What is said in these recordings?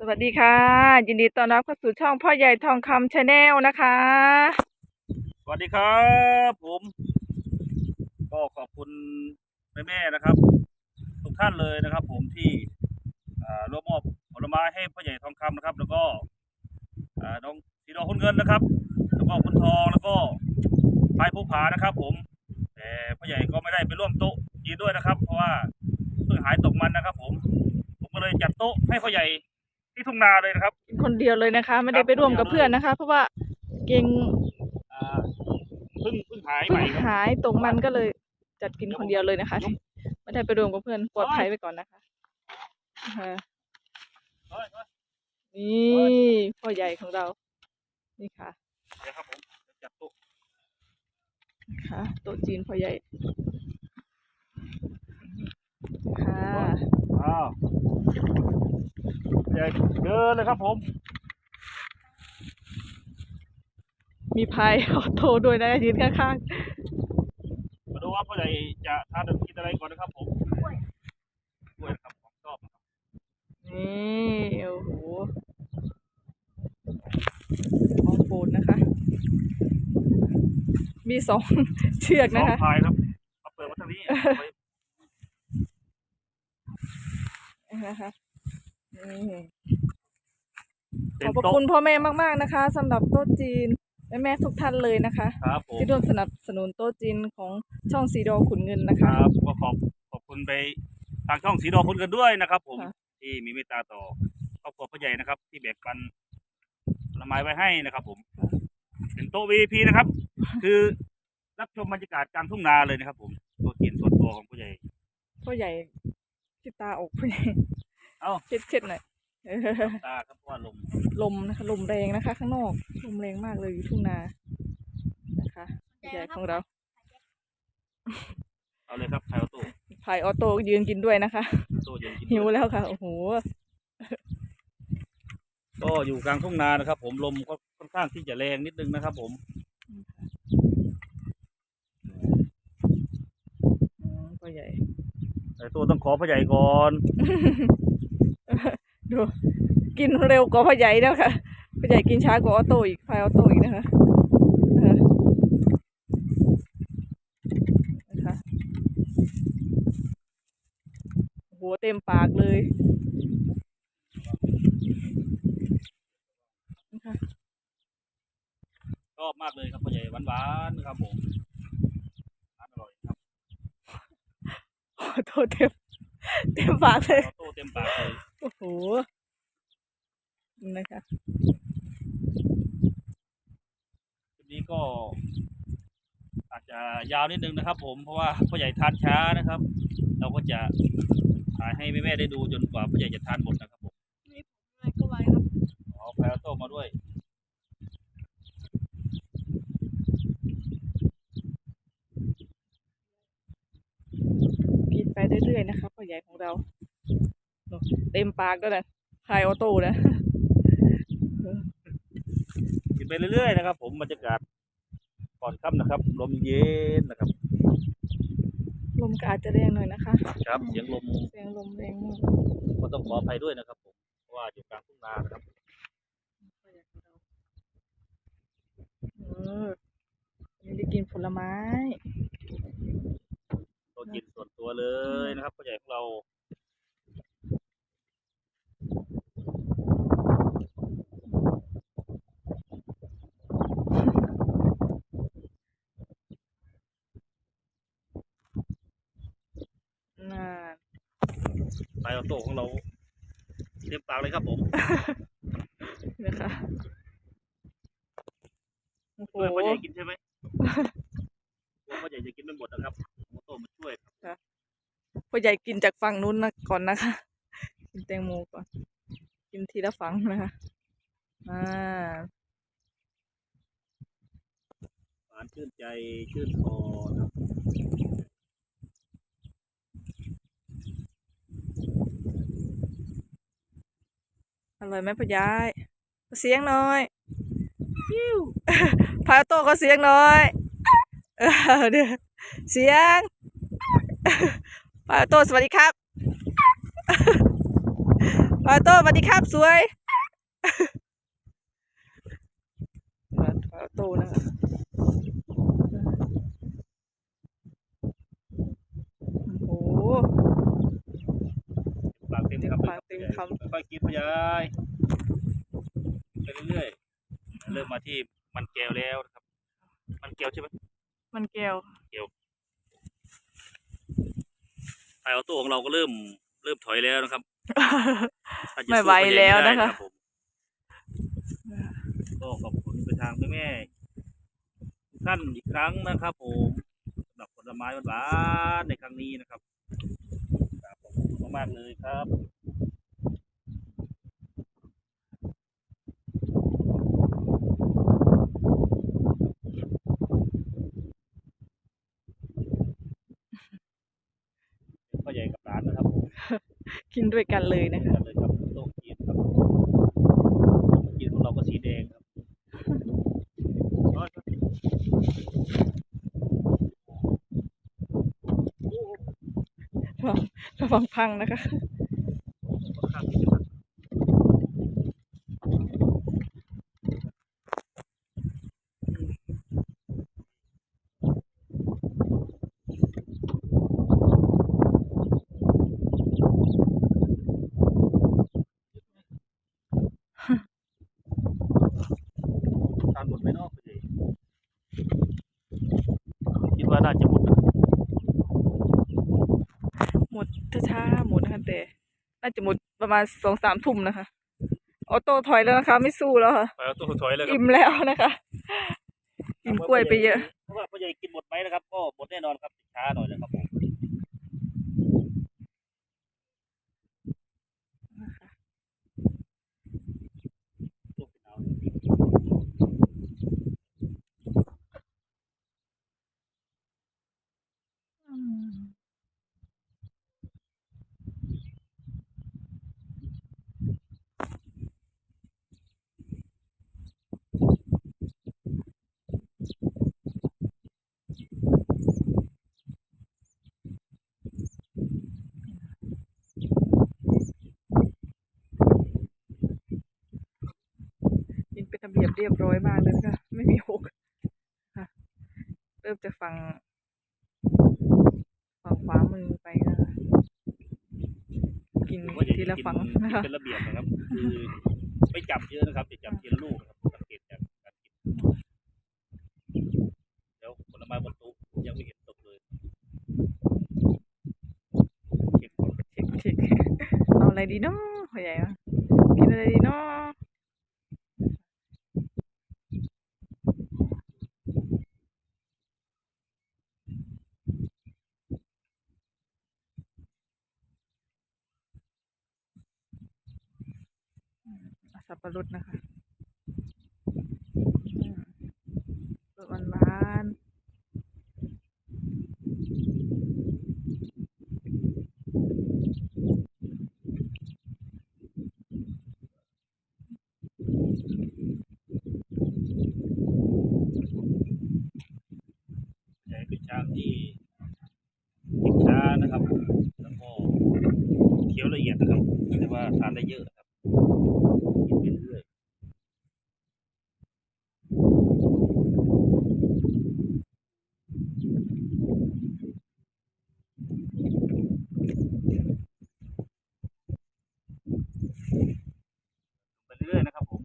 สวัสดีค่ะ ยินดีต้อนรับเข้าสู่ช่องพ่อใหญ่ทองคำชาแนลนะคะ สวัสดีครับ ผม ก็ขอบคุณแม่แม่ๆนะครับ ทุกท่านเลยนะครับ ผมที่อ่าร่วมมอบผลไม้ให้พ่อใหญ่ทองคำนะครับ แล้วก็อ่าน้องสีดอคุณเงินนะครับ แล้วก็คุณทองแล้วก็พายภูผานะครับ ผมแต่พ่อใหญ่ก็ไม่ได้ไปร่วมโต๊ะยีด้วยนะครับ เพราะว่าเพิ่งหายตกมันนะครับ ผม ผมก็เลยจัดโต๊ะให้พ่อใหญ่ ที่ทุ่งนาเลยนะครับคนเดียวเลยนะคะ ไม่ได้ไปร่วมกับเพื่อนนะคะ เพราะว่าเก่งอ่าเพิ่งเพิ่งหายใหเพิ่ม่งครับ หายตกมันก็เลยจัดกินคนเดียวเลยนะคะไม่ได้ไปร่วมกับเพื่อนปลอดภัยไปก่อนนะคะอ่าเฮ้ยเฮ้ยนี่พ่อใหญ่ของเรา นี่ค่ะ เดี๋ยวครับผมจัดโต๊ะค่ะโต๊ะจีนพ่อใหญ่ ค่ะ อ้าว เดี๋ยวเดินเลยครับผม มีพายออโต้ด้วยนะยืนข้างมาดูว่าพ่อใหญ่จะทานกินอะไรก่อนนะครับผมกล้วยกล้วยนะครับของชอบนะครับๆนี่โอ้โหของโปรดนะคะ มีสองเชือกสอนะงคะพายครับเอาเปิดมาทางนี้เอาไว้นะคะนี่เต็ ขอมบพระโต๊ะคุณพ่อแม่มาก ๆนะคะสำหรับโต๊ะจีนแม่แม่ๆทุกท่านเลยนะคะครับผมที่ร่วมสนับสนุนโต๊ะจีนของช่องซีดอขุนเงินนะคคะรับก็ขอบขอบคุณไปทางช่องสีดอคุณกันด้วยนะครับ ผมค่ะที่มีเมตตาต่อครอบครัวพ่อใหญ่นะครับ ที่แบ่งปันผลไม้ไว้ให้นะครับ ผมเป็นโต๊ะ VIP นะครับ คือรับชมบรรยากาศกลางทุ่งนาเลยนะครับ ผมโต๊ะจีนส่วนตัวของพ่อใหญ่พ่อใหญ่ที่ตาอกพ่อใหญ่ เอ้าเช็ดเช็ดๆหน่อยเออตาครับเพราะว่าลม ลมนะคะลมแรงนะคะ ข้างนอกลมแรงมากเลยอยู่ทุ่งนานะคะพ่อใหญ่ของเรา เอาเลยครับไทยออโต้พายออโต้ยืนกินด้วยนะคะโต้เย็นกินหิวแล้วค่ะโอ้โหก็อยู่กลางทุ่งนานะครับ ผมลมก็ค่อนข้างที่จะแรงนิดนึงนะครับ ผมอืมพ่อใหญ่แต่ตัวต้องขอพ่อใหญ่ก่อน ดูกินเร็วกว่าพ่อใหญ่แล้วค่ะพ่อใหญ่กินช้ากว่าออโต้อีกพายออโต้อีกนะคะเออนะคะโอ้โหเต็มปากเลยนะคะชอบมากเลยครับพ่อใหญ่หวานๆนะครับผมทานอร่อยครับออโต้เต็มเต็มปากเลยออโต้เต็มปากเลย โอ้โหนะคะคลิปนี้ก็ อาจจะยาวนิดนึงนะครับ ผมเพราะว่าพ่อใหญ่ทานช้านะครับ เราก็จะถ่ายให้แม่ๆได้ดูจนกว่าพ่อใหญ่จะทานหมดนะครับผมก็ไว้ครับเอาไพออโต้มาด้วยกินไปเรื่อยๆนะคะพ่อใหญ่ของเราโน่ เต็มปากแล้วนะพายออโต้นะกินไปเรื่อยๆนะครับ ผมบรรยากาศก่อนค่ำนะครับ ลมเย็นนะครับ ลมก็อาจจะแรงหน่อยนะคะ ครับเสียงลมเสียงลมแรงมากก็ต้องขออภัยด้วยนะครับผมเพราะว่าอยู่กลางทุ่งนานะครับพ่อใหญ่ของเราเออไม่ได้กินผลไม้ตัวกินส่วนตัวเลยนะครับพ่อใหญ่ของเรา น่า ไพ ออโต้ของเราเต็มปากเลยครับผมนะคะโอ้โหช่วยพ่อใหญ่กินใช่ไหมกลัวพ่อใหญ่จะกินไม่หมดนะครับออโต้มาช่วยครับพ่อใหญ่กินจากฝั่งนู้นนะก่อนนะคะ กินแตงโมก่อน กินทีละฝั่งนะคะอ่าหวานชื่นใจชื่นคอนะครับ ร่อยไหมพ่อยายเสียงน้อยพาโต้ก็เสียงน้อยเออเดี๋ยวเสียงพาโต้สวัสดีครับพาโต้สวัสดีครับสวยพาโต้นะคะโอ้โห ปากเต็มคำ ปากเต็ม คำค่อยๆกินพยายไปเรื่อยๆเริ่มมาที่มันแก้วแล้วนะครับ มันแก้วใช่ไหมมันแก้วไอออโต้ของเราก็เริ่มเริ่มถอยแล้วนะครับถ้าจะไม่สู้ไหวก็ยังแล้วได้นะคะรับผมก็ขอบคุณไปทางแม่ๆทุกท่านอีกครั้งนะครับ ผมสำหรับผลไม้หวานๆในครั้งนี้นะครับครับขอบคุณมากๆเลยครับ พ่อใหญ่กับร้านนะครับผม กินด้วยกันเลยนะคะกันเลยครับโต๊ะจีนครับจีนของเราก็สีแดงครับร้อยครับโอ้ระวังระวังพังนะคะ ค่อนข้างที่จะหนักทานหมดไหมเนาะพ่อใหญ่คิดว่าน่าจะหมดนะ หมด ช้าๆหมดนะคะแต่น่าจะหมดประมาณสองสามทุ่มนะคะออโต้ถอยแล้วนะคะ ไม่สู้แล้วค่ะไปเอาตู้ถอยเลยครับอิ่มแล้วนะคะกินกล้วยไปเยอะ เพราะว่าพ่อใหญ่กินหมดไหมนะครับก็หมดแน่นอนครับช้าหน่อยนะครับผมลูกเป็นเอา กินเป็น ระเบียบเรียบร้อยมากเลยนะคะไม่มีหกค่ะ เริ่มจะฟังฝั่งขวามือไปนะคะกินว่าอย่าทีละกินฝั่งกินนะคะเป็นระเบียบนะครับคือไม่จับเยอะนะครับจะจับทีละลูกนะครับสังเกตจากการกินแล้วผลไม้บนโต๊ะยังไม่เห็นตกเลยเก็บก่อนเช็คเช็คเอาอะไรดีเนาะพ่อใหญ่วะกินอะไรดีเนาะอืมเอาสั บปะรดนะคะอืมรสหวานใหญ่เป็นชางที่กินช้านะครับ แล้วก็เคี้ยวละเอียดนะครับแต่ว่าทานได้เยอะนะครับกินไปเรื่อย ไปเรื่อยๆนะครับผม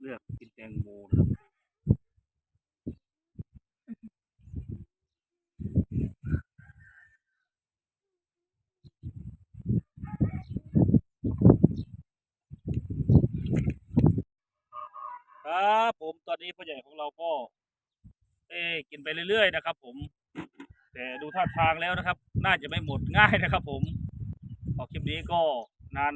เลือกกินแต งโมนะครับครับผมตอนนี้พ่อใหญ่ของเราก็เอ้กินไปเรื่อยๆนะครับ ผม แต่ดูท่าทางแล้วนะครับ น่าจะไม่หมดง่ายนะครับ ผมออกคลิปนี้ก็นาน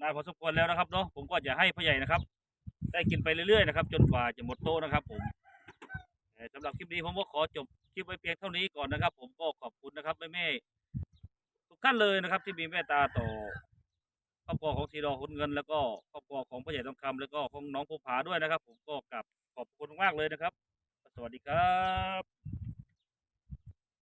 นานพอสมควรแล้วนะครับเนาะผมก็จะให้พ่อใหญ่นะครับ ได้กินไปเรื่อยๆนะครับ จนกว่าจะหมดโต๊ะนะครับผมเอ่อสำหรับคลิปนี้ผมก็ขอจบคลิปไว้เพียงเท่านี้ก่อนนะครับ ผมก็ขอบคุณนะครับแม่ๆทุกท่านเลยนะครับ ที่มีเมตตาต่อครอบครัวของทีดอคุณเงิน แล้วก็ครอบครัวของพ่อใหญ่ทองคำแล้วก็ของน้องภูผาด้วยนะครับ ผมก็กลับขอบคุณมากเลยนะครับ สวัสดีครับ